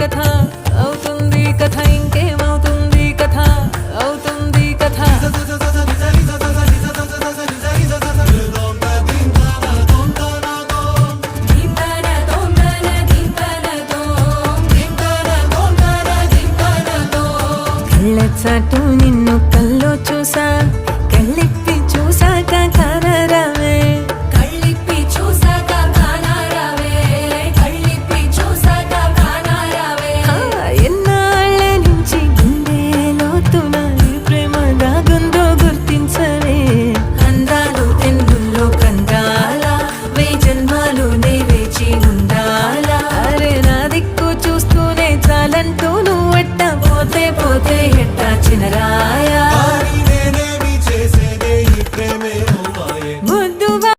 కథ అవుతుంది కథ ఇంకేమవుతుంది కథ అవుతుంది కథ. చాటు నిన్ను కల్లో చూసా. তোমার